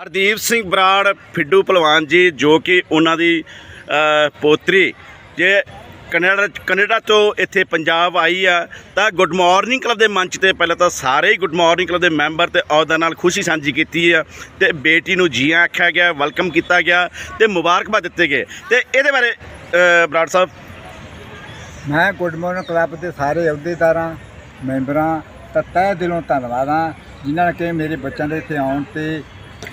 ਹਰਦੀਪ ਸਿੰਘ ਬਰਾੜ, ਫਿੱਡੂ ਪਹਿਲਵਾਨ ਜੀ, ਜੋ ਕਿ ਉਹਨਾਂ ਦੀ ਪੋਤਰੀ। ਜੇ ਕੈਨੇਡਾ ਕੈਨੇਡਾ ਤੋਂ ਇੱਥੇ ਪੰਜਾਬ ਆਈ ਆ, ਤਾਂ ਗੁੱਡ ਮਾਰਨਿੰਗ ਕਲੱਬ ਦੇ ਮੰਚ ਤੇ ਪਹਿਲਾਂ ਤਾਂ ਸਾਰੇ ਹੀ ਗੁੱਡ ਮਾਰਨਿੰਗ ਕਲੱਬ ਦੇ ਮੈਂਬਰ ਤੇ ਅਹੁਦਾ ਨਾਲ ਖੁਸ਼ੀ ਸਾਂਝੀ ਕੀਤੀ ਆ ਤੇ ਬੇਟੀ ਨੂੰ ਜੀਆਂ ਆਖਿਆ ਗਿਆ, ਵੈਲਕਮ ਕੀਤਾ ਗਿਆ ਤੇ ਮੁਬਾਰਕਬਾਦ ਦਿੱਤੇ ਗਏ। ਤੇ ਇਹਦੇ ਬਾਰੇ ਬਰਾੜ ਸਾਹਿਬ। ਮੈਂ ਗੁੱਡ ਮਾਰਨਿੰਗ ਕਲੱਬ ਦੇ ਸਾਰੇ ਅਹੁਦੇਦਾਰਾਂ, ਮੈਂਬਰਾਂ, ਤਾਂ ਤਹਿ ਦਿਲੋਂ ਧੰਨਵਾਦ ਹਾਂ, ਜਿਨ੍ਹਾਂ ਨੇ ਕਿ ਮੇਰੇ ਬੱਚਿਆਂ ਦੇ ਇੱਥੇ ਆਉਣ ਤੇ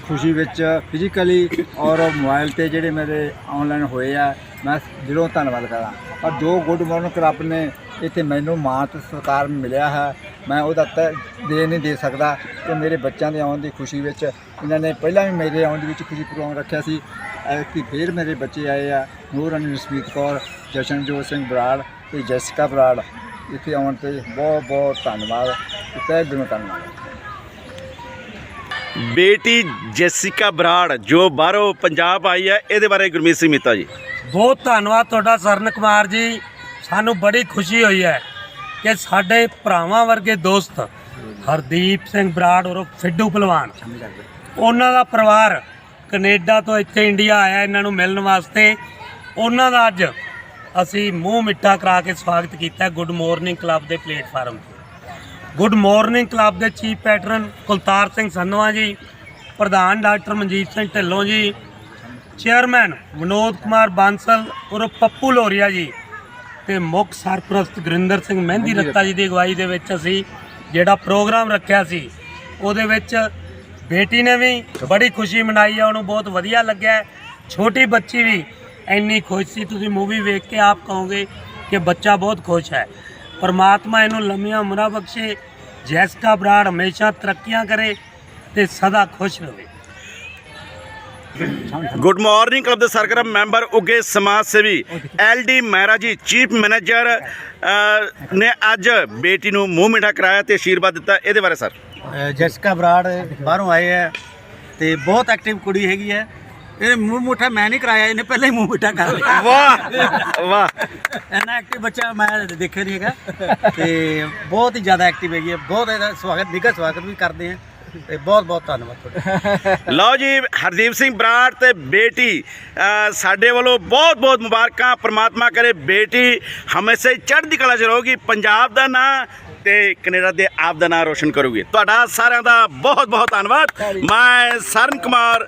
ਖੁਸ਼ੀ ਵਿੱਚ ਫਿਜ਼ੀਕਲੀ ਔਰ ਮੋਬਾਈਲ ਤੇ ਜਿਹੜੇ ਮੇਰੇ ਆਨਲਾਈਨ ਹੋਏ ਆ, ਮੈਂ ਦਿਲੋਂ ਧੰਨਵਾਦ ਕਰਾਂ। ਔਰ ਜੋ ਗੁੱਡ ਮਾਰਨਿੰਗ ਕਲੱਬ ਨੇ ਇੱਥੇ ਮੈਨੂੰ ਮਾਣ ਤੇ ਸਤਿਕਾਰ ਮਿਲਿਆ ਹੈ, ਮੈਂ ਉਹਦਾ ਤਹਿ ਦੇ ਨਹੀਂ ਦੇ ਸਕਦਾ ਕਿ ਮੇਰੇ ਬੱਚਿਆਂ ਦੇ ਆਉਣ ਦੀ ਖੁਸ਼ੀ ਵਿੱਚ ਇਹਨਾਂ ਨੇ ਪਹਿਲਾਂ ਵੀ ਮੇਰੇ ਆਉਣ ਦੇ ਵਿੱਚ ਖੁਸ਼ੀ ਪ੍ਰੋਗਰਾਮ ਰੱਖਿਆ ਸੀ। ਐਤਕੀ ਫੇਰ ਮੇਰੇ ਬੱਚੇ ਆਏ ਆ ਨੂਰਨ ਜਸਮੀਤ ਕੌਰ, ਜਸ਼ਨਜੋਤ ਸਿੰਘ ਬਰਾੜ ਤੇ ਜੈਸਿਕਾ ਬਰਾੜ, ਇੱਥੇ ਆਉਣ ਤੇ ਬਹੁਤ ਬਹੁਤ ਧੰਨਵਾਦ ਤੇ ਤਹਿ ਦਿਲੋਂ ਧੰਨਵਾਦ। ਬੇਟੀ ਜੈਸਿਕਾ ਬਰਾੜ, ਜੋ ਬਾਹਰੋਂ ਪੰਜਾਬ ਆਈ ਹੈ, ਇਹਦੇ ਬਾਰੇ ਗੁਰਮੀਤ ਸਿੰਘ ਮੀਤਾ ਜੀ। ਬਹੁਤ ਧੰਨਵਾਦ ਤੁਹਾਡਾ ਸਰਨ ਕੁਮਾਰ ਜੀ। ਸਾਨੂੰ ਬੜੀ ਖੁਸ਼ੀ ਹੋਈ ਹੈ ਕਿ ਸਾਡੇ ਭਰਾਵਾਂ ਵਰਗੇ ਦੋਸਤ ਹਰਦੀਪ ਸਿੰਘ ਬਰਾੜ ਔਰ ਫਿੱਡੂ ਪਹਿਲਵਾਨ ਉਹਨਾਂ ਦਾ ਪਰਿਵਾਰ ਕੈਨੇਡਾ ਤੋਂ ਇੱਥੇ ਇੰਡੀਆ ਆਇਆ, ਇਹਨਾਂ ਨੂੰ ਮਿਲਣ ਵਾਸਤੇ। ਉਹਨਾਂ ਦਾ ਅੱਜ ਅਸੀਂ ਮੂੰਹ ਮਿੱਠਾ ਕਰਾ ਕੇ ਸਵਾਗਤ ਕੀਤਾ ਗੁੱਡ ਮਾਰਨਿੰਗ ਕਲੱਬ ਦੇ ਪਲੇਟਫਾਰਮ ਤੇ। ਗੁੱਡ ਮਾਰਨਿੰਗ ਕਲੱਬ ਦੇ ਚੀਫ ਪੈਟਰਨ ਕੁਲਤਾਰ ਸਿੰਘ ਸੰਧਵਾ ਜੀ ਪ੍ਰਧਾਨ ਡਾਕਟਰ ਮਨਜੀਤ ਸਿੰਘ ਢਿੱਲੋਂ ਜੀ ਚੇਅਰਮੈਨ ਵਿਨੋਦ ਕੁਮਾਰ ਬਾਂਸਲ ਔਰ ਪੱਪੂ ਲੋਰੀਆ ਜੀ ਤੇ ਮੁੱਖ ਸਰਪ੍ਰਸਤ ਗੁਰਿੰਦਰ ਸਿੰਘ ਮਹਿੰਦੀ ਰੱਤਾ ਜੀ ਦੀ ਅਗਵਾਈ ਦੇ ਵਿੱਚ ਅਸੀਂ ਜਿਹੜਾ ਪ੍ਰੋਗਰਾਮ ਰੱਖਿਆ ਸੀ ਉਹਦੇ ਵਿੱਚ ਬੇਟੀ ਨੇ ਵੀ ਬੜੀ ਖੁਸ਼ੀ ਮਨਾਈ ਹੈ ਉਹਨੂੰ ਬਹੁਤ ਵਧੀਆ ਲੱਗਿਆ। ਛੋਟੀ ਬੱਚੀ ਵੀ ਇੰਨੀ ਖੁਸ਼ ਸੀ ਤੁਸੀਂ ਮੂਵੀ ਵੇਖ ਕੇ ਆਪ ਕਹੋਗੇ ਕਿ ਬੱਚਾ ਬਹੁਤ ਖੁਸ਼ ਹੈ ਪਰਮਾਤਮਾ ਇਹਨੂੰ ਲੰਮੀਆਂ ਉਮਰਾਂ ਬਖਸ਼ੇ ਜੈਸਕਾ ਬਰਾੜ ਹਮੇਸ਼ਾ ਤਰੱਕੀਆਂ ਕਰੇ ਤੇ ਸਦਾ ਖੁਸ਼ ਰਹੇ। ਗੁੱਡ ਮਾਰਨਿੰਗ ਕਲੱਬ ਦੇ ਸਰਗਰਮ ਮੈਂਬਰ ਉੱਗੇ ਸਮਾਜ ਸੇਵੀ LD Mehra ji chief manager ਨੇ ਅੱਜ ਬੇਟੀ ਨੂੰ ਮੂੰਹ ਮਿੱਠਾ ਕਰਾਇਆ ਤੇ ਆਸ਼ੀਰਵਾਦ ਦਿੱਤਾ। ਇਹਦੇ ਬਾਰੇ ਸਰ। ਜੈਸਿਕਾ ਬਰਾੜ ਬਾਹਰੋਂ ਆਏ ਹੈ ਤੇ ਬਹੁਤ ਐਕਟਿਵ ਕੁੜੀ ਹੈਗੀ ਹੈ। ਇਹ ਮੂੰਹ ਮੁੱਠਾ ਮੈਂ ਨਹੀਂ ਕਰਾਇਆ ਇਹਨੇ ਪਹਿਲਾਂ ਹੀ ਮੂੰਹ ਮਿੱਠਾ ਕਰ ਲਿਆ। ਵਾਹ ਵਾਹ। ਇੰਨਾ ਐਕਟਿਵ ਬੱਚਾ ਮੈਂ ਦੇਖਿਆ ਨਹੀਂ ਹੈਗਾ। ਤੇ ਬਹੁਤ ਹੀ ਜ਼ਿਆਦਾ ਐਕਟਿਵ ਹੈਗੀ ਹੈ। ਬਹੁਤ ਇਹਦਾ ਸਵਾਗਤ ਨਿੱਘਾ ਸਵਾਗਤ ਵੀ ਕਰਦੇ ਹਾਂ। ਤੇ ਬਹੁਤ ਬਹੁਤ ਧੰਨਵਾਦ ਤੁਹਾਡਾ। ਲਓ ਜੀ ਹਰਦੀਪ ਸਿੰਘ ਬਰਾੜ ਤੇ ਬੇਟੀ ਸਾਡੇ ਵੱਲੋਂ ਬਹੁਤ ਬਹੁਤ ਮੁਬਾਰਕਾਂ। ਪ੍ਰਮਾਤਮਾ ਕਰੇ ਬੇਟੀ ਹਮੇਸ਼ਾ ਹੀ ਚੜ੍ਹਦੀ ਕਲਾ 'ਚ ਰਹੂਗੀ। ਪੰਜਾਬ ਦਾ ਨਾਂ ਤੇ ਕੈਨੇਡਾ ਦੇ ਆਪ ਦਾ ਨਾਂ ਰੋਸ਼ਨ ਕਰੂਗੀ। ਤੁਹਾਡਾ ਸਾਰਿਆਂ ਦਾ ਬਹੁਤ ਬਹੁਤ ਧੰਨਵਾਦ। ਮੈਂ ਸਰਨ ਕੁਮਾਰ